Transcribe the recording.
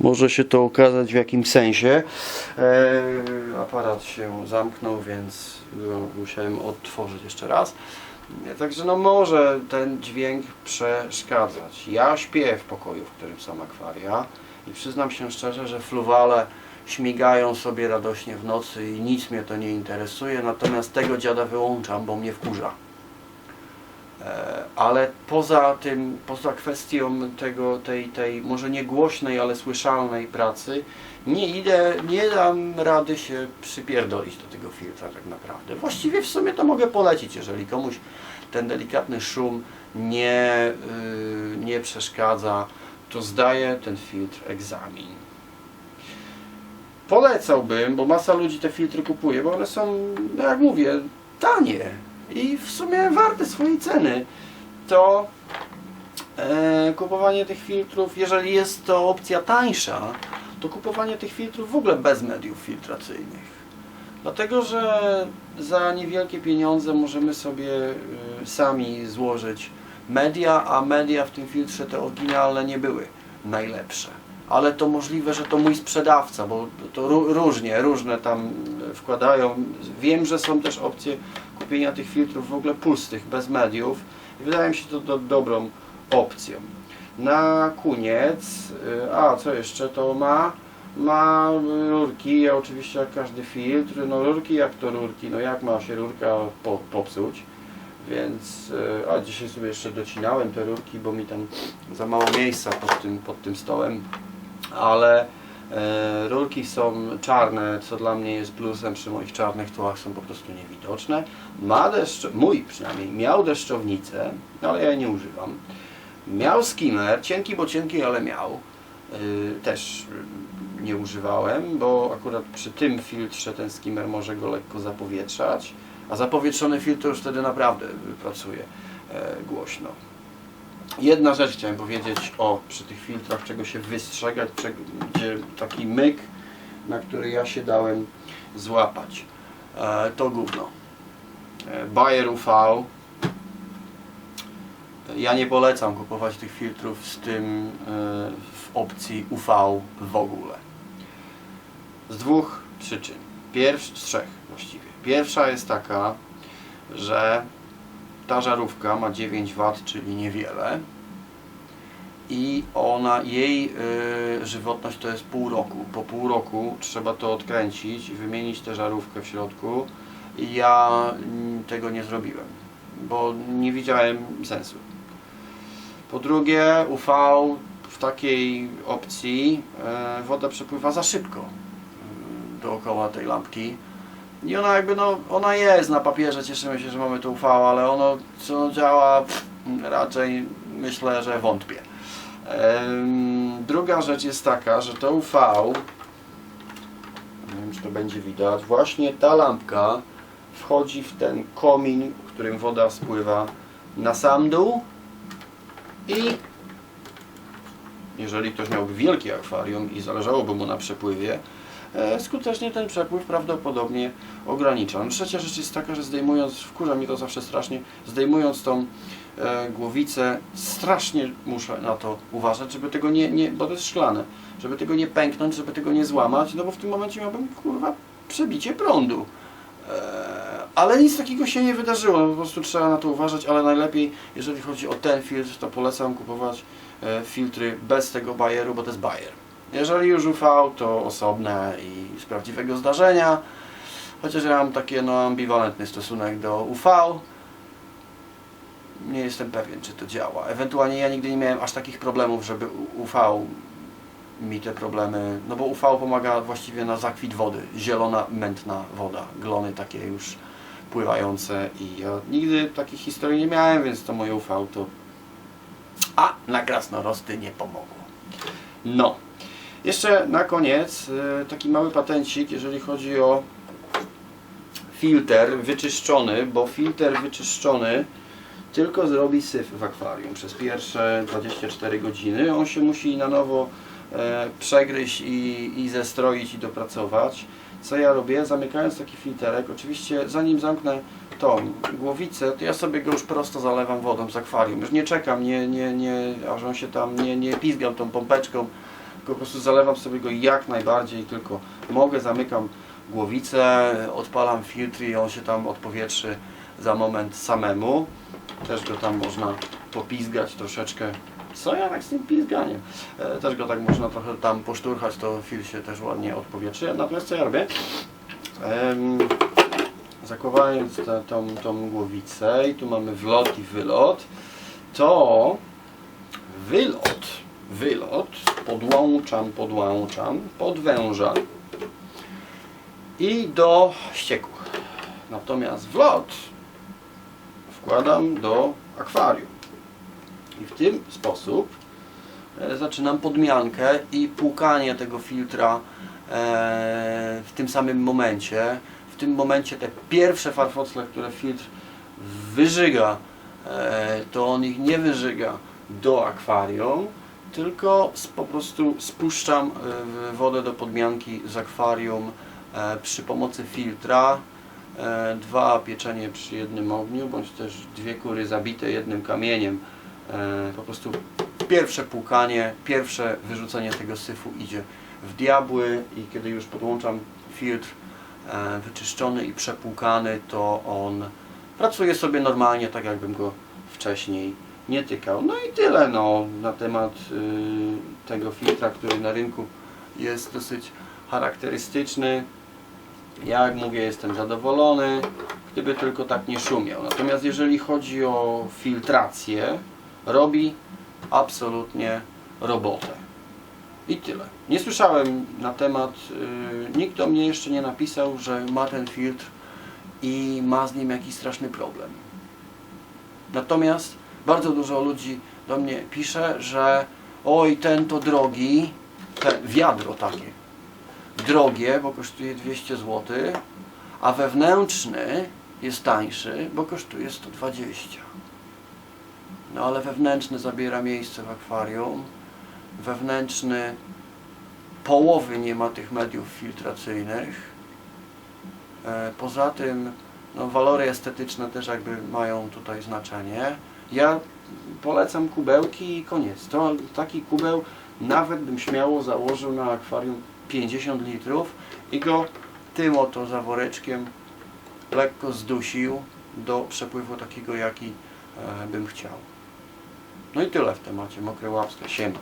może się to okazać w jakimś sensie. E, aparat się zamknął, więc musiałem odtworzyć jeszcze raz. Także no może ten dźwięk przeszkadzać. Ja śpię w pokoju, w którym są akwaria i przyznam się szczerze, że fluwale śmigają sobie radośnie w nocy i nic mnie to nie interesuje, natomiast tego dziada wyłączam, bo mnie wkurza. E, Ale poza tym, poza kwestią tego, tej, tej może nie głośnej, ale słyszalnej pracy, nie idę, nie dam rady się przypierdolić do tego filtra tak naprawdę. Właściwie w sumie to mogę polecić, jeżeli komuś ten delikatny szum nie, yy, nie przeszkadza, to zdaje ten filtr egzamin. Polecałbym, bo masa ludzi te filtry kupuje, bo one są, no jak mówię, tanie i w sumie warte swojej ceny. To e, kupowanie tych filtrów, jeżeli jest to opcja tańsza, to kupowanie tych filtrów w ogóle bez mediów filtracyjnych. Dlatego, że za niewielkie pieniądze możemy sobie y, sami złożyć media, a media w tym filtrze te oryginalne nie były najlepsze. Ale to możliwe, że to mój sprzedawca, bo to ró- różnie, różne tam wkładają. Wiem, że są też opcje kupienia tych filtrów w ogóle pustych, bez mediów. I wydaje mi się to do, dobrą opcją. Na koniec, y, a co jeszcze to ma? Ma rurki, oczywiście jak każdy filtr, no rurki jak to rurki, no jak ma się rurka po, popsuć. Więc, y, a dzisiaj sobie jeszcze docinałem te rurki, bo mi tam za mało miejsca pod tym, pod tym stołem. Ale e, rurki są czarne, co dla mnie jest plusem przy moich czarnych tłach, są po prostu niewidoczne. Ma deszcz, mój przynajmniej, miał deszczownicę, ale ja jej nie używam. Miał skimmer, cienki, bo cienki, ale miał. Y, też nie używałem, bo akurat przy tym filtrze ten skimmer może go lekko zapowietrzać, a zapowietrzony filtr już wtedy naprawdę pracuje e, głośno. Jedna rzecz chciałem powiedzieć o przy tych filtrach, czego się wystrzegać, czego, gdzie taki myk, na który ja się dałem złapać. E, to gówno. E, Bayer UV. Ja nie polecam kupować tych filtrów z tym e, w opcji UV w ogóle. Z dwóch przyczyn. Pierwsza, z trzech właściwie. Pierwsza jest taka, że ta żarówka ma 9 W, czyli niewiele. I ona, jej y, żywotność to jest pół roku. Po pół roku trzeba to odkręcić wymienić tę żarówkę w środku. I ja mm, tego nie zrobiłem, bo nie widziałem sensu. Po drugie, UV w takiej opcji e, woda przepływa za szybko mm, dookoła tej lampki. I ona jakby, no, ona jest na papierze, cieszymy się, że mamy to UV, ale ono, czy ono działa, pff, raczej myślę, że wątpię. Em, Druga rzecz jest taka, że to UV, nie wiem czy to będzie widać, właśnie ta lampka wchodzi w ten komin, w którym woda spływa na sam dół i jeżeli ktoś miałby wielkie akwarium i zależałoby mu na przepływie, skutecznie ten przepływ prawdopodobnie ogranicza. No, trzecia rzecz jest taka, że zdejmując, wkurza mi to zawsze strasznie, zdejmując tą e, głowicę, strasznie muszę na to uważać, żeby tego nie, nie, bo to jest szklane, żeby tego nie pęknąć, żeby tego nie złamać, no bo w tym momencie miałbym, kurwa, przebicie prądu. E, Ale nic takiego się nie wydarzyło, no, po prostu trzeba na to uważać, ale najlepiej, jeżeli chodzi o ten filtr, to polecam kupować e, filtry bez tego Bayeru, bo to jest Bayer. Jeżeli już UV, to osobne i z prawdziwego zdarzenia, chociaż ja mam taki no, ambiwalentny stosunek do UV, nie jestem pewien, czy to działa. Ewentualnie ja nigdy nie miałem aż takich problemów, żeby UV mi te problemy, no bo UV pomaga właściwie na zakwit wody, zielona, mętna woda, glony takie już pływające i ja nigdy takich historii nie miałem, więc to moje UV to a na krasnorosty nie pomogło. No. Jeszcze na koniec y, taki mały patencik, jeżeli chodzi o filtr wyczyszczony, bo filtr wyczyszczony tylko zrobi syf w akwarium przez pierwsze 24 godziny. On się musi na nowo e, przegryźć i, i zestroić i dopracować. Co ja robię? Zamykając taki filterek, oczywiście zanim zamknę tą głowicę, to ja sobie go już prosto zalewam wodą z akwarium. Już nie czekam, nie, nie, nie, aż on się tam nie, nie pizgam tą pompeczką, po prostu zalewam sobie go jak najbardziej tylko mogę, zamykam głowicę, odpalam filtr i on się tam odpowietrzy za moment samemu. Też go tam można popizgać troszeczkę. Co ja tak z tym pizganiem? E, Też go tak można trochę tam poszturchać, to filtr się też ładnie odpowietrzy. Natomiast co ja robię? Tę tą, tą głowicę i tu mamy wlot i wylot, to wylot, wylot podłączam, podłączam, podwężam i do ścieku. Natomiast wlot wkładam do akwarium. I w tym sposób e, zaczynam podmiankę i płukanie tego filtra e, w tym samym momencie. W tym momencie te pierwsze farfocle, które filtr wyżyga, e, to on ich nie wyżyga do akwarium, tylko po prostu spuszczam w- wodę do podmianki z akwarium e, przy pomocy filtra. E, Dwa pieczenie przy jednym ogniu, bądź też dwie kury zabite jednym kamieniem. E, Po prostu pierwsze płukanie, pierwsze wyrzucenie tego syfu idzie w diabły i kiedy już podłączam filtr wyczyszczony i przepłukany, to on pracuje sobie normalnie, tak jakbym go wcześniej nie tykał. No i tyle no, na temat y, tego filtra, który na rynku jest dosyć charakterystyczny. Ja, jak mówię, jestem zadowolony, gdyby tylko tak nie szumiał. Natomiast jeżeli chodzi o filtrację, robi absolutnie robotę. I tyle. Nie słyszałem na temat, y, nikt do mnie jeszcze nie napisał, że ma ten filtr i ma z nim jakiś straszny problem. Natomiast bardzo dużo ludzi do mnie pisze, że oj, ten to drogi, te wiadro takie, drogie, bo kosztuje 200 zł, a wewnętrzny jest tańszy, bo kosztuje 120. No ale wewnętrzny zabiera miejsce w akwarium, wewnętrzny połowy nie ma tych mediów filtracyjnych. E, Poza tym no, walory estetyczne też jakby mają tutaj znaczenie. Ja polecam kubełki i koniec. To taki kubeł nawet bym śmiało założył na akwarium 50 litrów i go tym oto zaworeczkiem lekko zdusił do przepływu takiego jaki e, bym chciał. No i tyle w temacie mokre łapska. Siema.